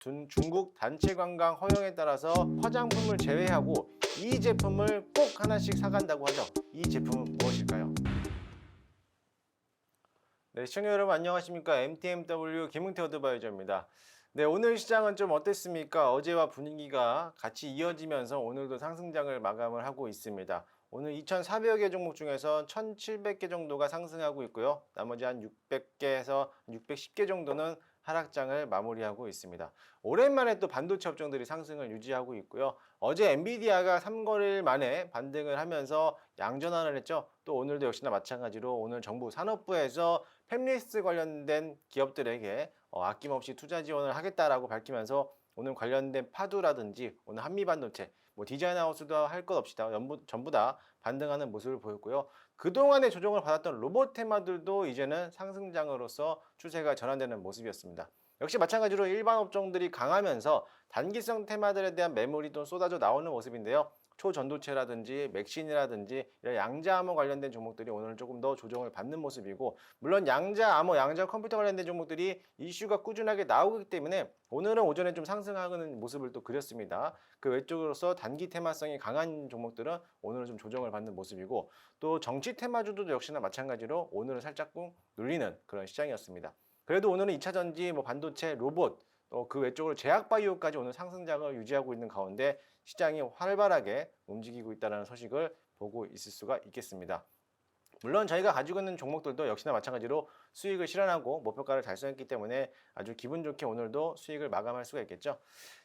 둔- 중국 단체 관광 허용에 따라서 화장품을 제외하고 이 제품을 꼭 하나씩 사간다고 하죠. 이 제품은 무엇일까요? 네, 시청자 여러분 안녕하십니까? MTMW 김은태 어드바이저입니다. 네, 오늘 시장은 좀 어땠습니까? 어제와 분위기가 같이 이어지면서 오늘도 상승장을 마감을 하고 있습니다. 오늘 2,400여 개 종목 중에서 1,700개 정도가 상승하고 있고요. 나머지 한 600개에서 610개 정도는 하락장을 마무리하고 있습니다. 오랜만에 또 반도체 업종들이 상승을 유지하고 있고요. 어제 엔비디아가 3거래일 만에 반등을 하면서 양전환을 했죠. 또 오늘도 역시나 마찬가지로 오늘 정부 산업부에서 팹리스 관련된 기업들에게 어, 아낌없이 투자 지원을 하겠다라고 밝히면서 오늘 관련된 파두라든지 오늘 한미반도체 뭐 디자인 하우스도 할 것 없이 다 전부, 전부 다 반등하는 모습을 보였고요. 그동안의 조정을 받았던 로봇 테마들도 이제는 상승장으로서 추세가 전환되는 모습이었습니다. 역시 마찬가지로 일반 업종들이 강하면서 단기성 테마들에 대한 매물이 또 쏟아져 나오는 모습인데요. 초전도체라든지 맥신이라든지 이런 양자 암호 관련된 종목들이 오늘 조금 더 조정을 받는 모습이고 물론 양자 암호, 양자 컴퓨터 관련된 종목들이 이슈가 꾸준하게 나오기 때문에 오늘은 오전에 좀 상승하는 모습을 또 그렸습니다. 그 외적으로서 단기 테마성이 강한 종목들은 오늘은 좀 조정을 받는 모습이고 또 정치 테마주도 역시나 마찬가지로 오늘은 살짝 꾹 눌리는 그런 시장이었습니다. 그래도 오늘은 2차 전지, 뭐 반도체, 로봇 또 그 외적으로 제약 바이오까지 오늘 상승장을 유지하고 있는 가운데 시장이 활발하게 움직이고 있다는 소식을 보고 있을 수가 있겠습니다. 물론 저희가 가지고 있는 종목들도 역시나 마찬가지로 수익을 실현하고 목표가를 달성했기 때문에 아주 기분 좋게 오늘도 수익을 마감할 수가 있겠죠.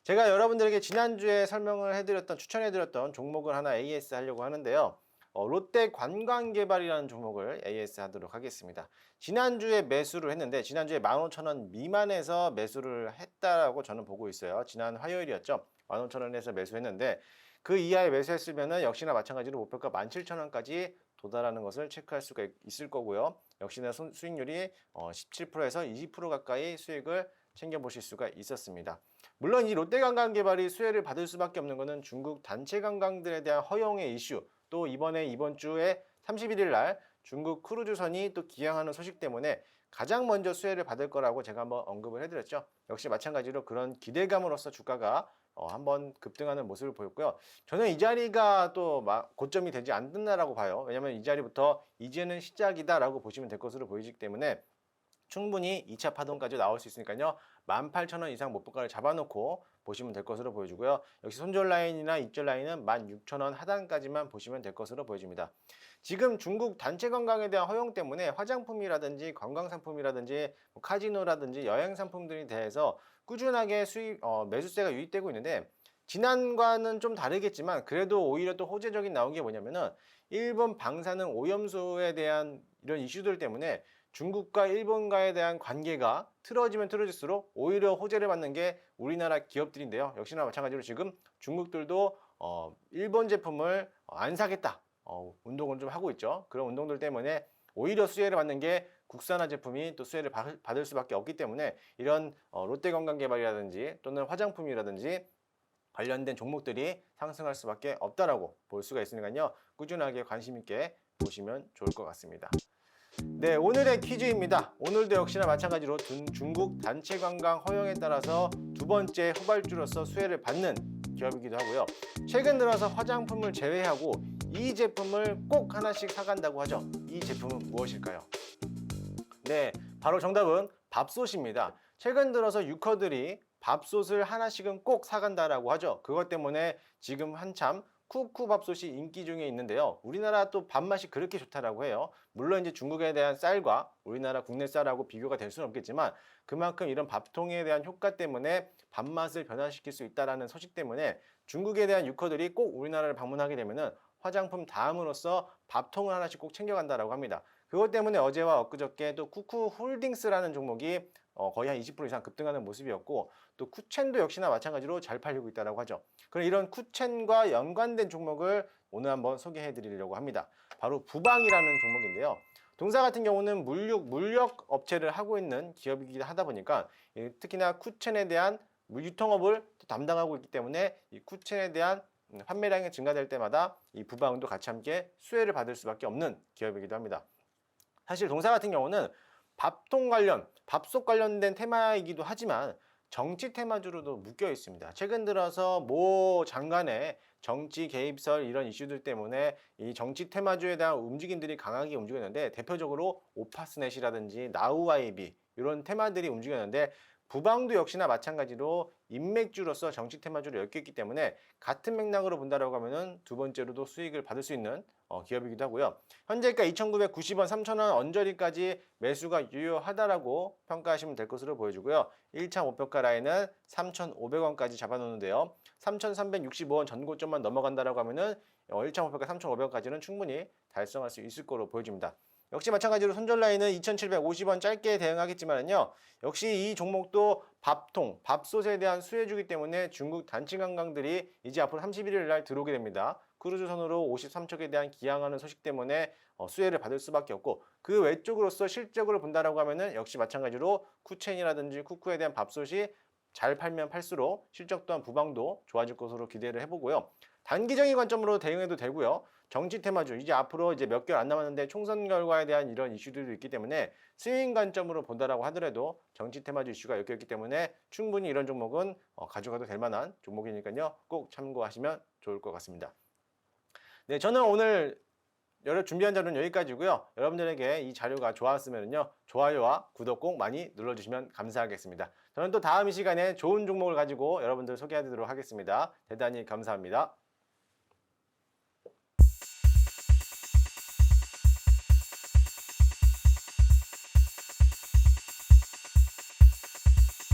제가 여러분들에게 지난주에 설명을 해드렸던 추천해드렸던 종목을 하나 AS 하려고 하는데요. 어, 롯데 관광개발이라는 종목을 AS 하도록 하겠습니다. 지난주에 매수를 했는데 지난주에 15,000원 미만에서 매수를 했다라고 저는 보고 있어요. 지난 화요일이었죠. 15,000원에서 매수했는데 그 이하에 매수했으면은 역시나 마찬가지로 목표가 17,000원까지 도달하는 것을 체크할 수가 있- 있을 거고요. 역시나 손- 수익률이 어, 17%에서 20% 가까이 수익을 챙겨 보실 수가 있었습니다. 물론 이 롯데관광개발이 수혜를 받을 수밖에 없는 것은 중국 단체 관광들에 대한 허용의 이슈 또 이번에 이번 주에 31일 날 중국 크루즈선이 또 기항하는 소식 때문에 가장 먼저 수혜를 받을 거라고 제가 한번 언급을 해드렸죠. 역시 마찬가지로 그런 기대감으로서 주가가 어, 한번 급등하는 모습을 보였고요. 저는 이 자리가 또 마- 고점이 되지 않는다라고 봐요. 왜냐하면 이 자리부터 이제는 시작이다라고 보시면 될 것으로 보이기 때문에 충분히 2차 파동까지 나올 수 있으니까요. 18,000원 이상 목표가를 잡아놓고 보시면 될 것으로 보여주고요. 역시 손절 라인이나 입절 라인은 16,000원 하단까지만 보시면 될 것으로 보여집니다. 지금 중국 단체 관광에 대한 허용 때문에 화장품이라든지 관광 상품이라든지 뭐 카지노라든지 여행 상품들에 대해서 꾸준하게 수입 어, 매수세가 유입되고 있는데 지난과는 좀 다르겠지만 그래도 오히려 또 호재적인 나온 게 뭐냐면은 일본 방사능 오염수에 대한 이런 이슈들 때문에 중국과 일본과에 대한 관계가 틀어지면 틀어질수록 오히려 호재를 받는 게 우리나라 기업들인데요. 역시나 마찬가지로 지금 중국들도 어, 일본 제품을 어, 안 사겠다. 어, 운동을 좀 하고 있죠. 그런 운동들 때문에 오히려 수혜를 받는 게 국산화 제품이 또 수혜를 받을, 수밖에 없기 때문에 이런 어, 롯데관광개발이라든지 또는 화장품이라든지 관련된 종목들이 상승할 수밖에 없다라고 볼 수가 있으니까요. 꾸준하게 관심 있게 보시면 좋을 것 같습니다. 네, 오늘의 퀴즈입니다. 오늘도 역시나 마찬가지로 둔- 중국 단체 관광 허용에 따라서 두 번째 후발주로서 수혜를 받는 기업이기도 하고요. 최근 들어서 화장품을 제외하고 이 제품을 꼭 하나씩 사간다고 하죠. 이 제품은 무엇일까요? 네, 바로 정답은 밥솥입니다. 최근 들어서 유커들이 밥솥을 하나씩은 꼭 사간다라고 하죠. 그것 때문에 지금 한참 쿠쿠 밥솥이 인기 중에 있는데요. 우리나라 또 밥맛이 그렇게 좋다라고 해요. 물론 이제 중국에 대한 쌀과 우리나라 국내 쌀하고 비교가 될 수는 없겠지만 그만큼 이런 밥통에 대한 효과 때문에 밥맛을 변화시킬 수 있다라는 소식 때문에 중국에 대한 유커들이 꼭 우리나라를 방문하게 되면은 화장품 다음으로서 밥통을 하나씩 꼭 챙겨간다라고 합니다. 그것 때문에 어제와 엊그저께 또 쿠쿠 홀딩스라는 종목이 어, 거의 한 20% 이상 급등하는 모습이었고 또 쿠첸도 역시나 마찬가지로 잘 팔리고 있다라고 하죠. 그럼 이런 쿠첸과 연관된 종목을 오늘 한번 소개해 드리려고 합니다. 바로 부방이라는 종목인데요. 동사 같은 경우는 물육, 물력 업체를 하고 있는 기업이기도 하다 보니까 이 특히나 쿠첸에 대한 물 유통업을 또 담당하고 있기 때문에 이 쿠첸에 대한 음, 판매량이 증가될 때마다 이 부방도 같이 함께 수혜를 받을 수밖에 없는 기업이기도 합니다. 사실 동사 같은 경우는 밥통 관련, 밥솥 관련된 테마이기도 하지만 정치 테마주로도 묶여 있습니다. 최근 들어서 모 장관의 정치 개입설 이런 이슈들 때문에 이 정치 테마주에 대한 움직임들이 강하게 움직였는데 대표적으로 오파스넷이라든지 나우아이비 이런 테마들이 움직였는데 부방도 역시나 마찬가지로 인맥주로서 정치 테마주를 엮였기 때문에 같은 맥락으로 본다라고 하면은 두 번째로도 수익을 받을 수 있는 어, 기업이기도 하고요. 현재가 2,990원, 3,000원 언저리까지 매수가 유효하다라고 평가하시면 될 것으로 보여지고요. 1차 목표가 라인은 3,500원까지 잡아놓는데요. 3,365원 전고점만 넘어간다라고 하면은 어, 1차 목표가 3,500원까지는 충분히 달성할 수 있을 거로 보여집니다. 역시 마찬가지로 손절 라인은 2,750원 짧게 대응하겠지만요. 역시 이 종목도 밥통, 밥솥에 대한 수혜주기 때문에 중국 단체 관광들이 이제 앞으로 31일 날 들어오게 됩니다. 크루즈선으로 53척에 대한 기항하는 소식 때문에 어, 수혜를 받을 수밖에 없고 그 외쪽으로서 실적으로 본다라고 하면은 역시 마찬가지로 쿠첸이라든지 쿠쿠에 대한 밥솥이 잘 팔면 팔수록 실적 또한 부방도 좋아질 것으로 기대를 해보고요. 단기적인 관점으로 대응해도 되고요. 정치 테마주 이제 앞으로 이제 몇 개월 안 남았는데 총선 결과에 대한 이런 이슈들도 있기 때문에 스윙 관점으로 본다라고 하더라도 정치 테마주 이슈가 엮였기 때문에 충분히 이런 종목은 어, 가져가도 될 만한 종목이니까요. 꼭 참고하시면 좋을 것 같습니다. 네, 저는 오늘 여러 준비한 자료는 여기까지고요. 여러분들에게 이 자료가 좋았으면요. 좋아요와 구독 꼭 많이 눌러주시면 감사하겠습니다. 저는 또 다음 이 시간에 좋은 종목을 가지고 여러분들 소개하도록 하겠습니다. 대단히 감사합니다.